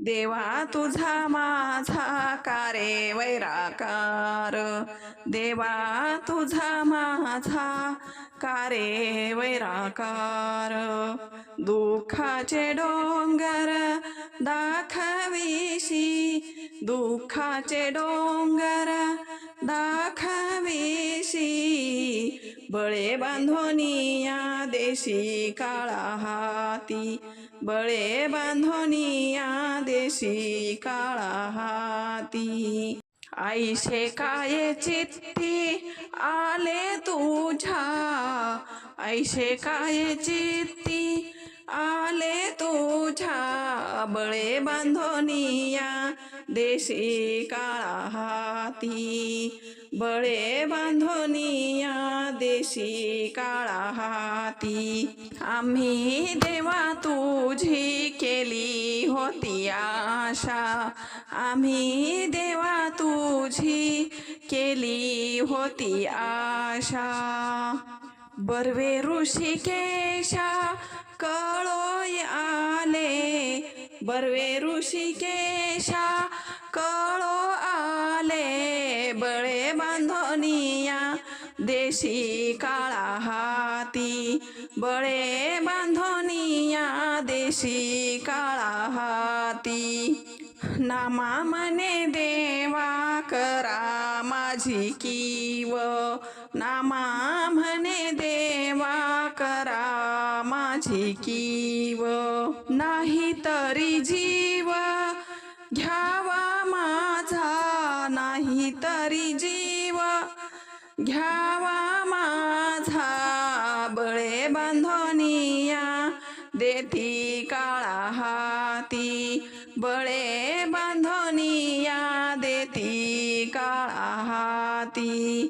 देवा तुझा माझा कारे वैराकार. देवा तुझा माझा कारे वैराकार. दुःखाचे डोंगर दाखविशी. दुःखाचे डोंगर दाखवी बळे बांधोनिया देशी काळा हाती. बळे बांधोनिया देशी काळा हाती. आईशे काय चित्ती आले तुझ्या. आईशे काय चित्ती आले तुझ्या. बळे बांधोनिया देशी काळा हाती बळे बांधोनिया देशी काळा हाती आम्ही देवा तुझी केली होती आशा. आम्ही देवा तुझी केली होती आशा. बर्वे ऋषिकेशा कळोय आ बर्वे ऋषिकेशा कळो आले बळे बांधोनिया देशी काळा हाती. बळे बांधोनिया देशी काळा हाती. नामा मने देवा करा माझी कीव. नामा म्हणे देवा माझे कीव नाही तरी जीव. घ्यावा माझा नाही तरी जीव. घ्यावा माझा बळे बांधोनिया. देती काळा हाती बळे बांधोनिया. देती काळा हाती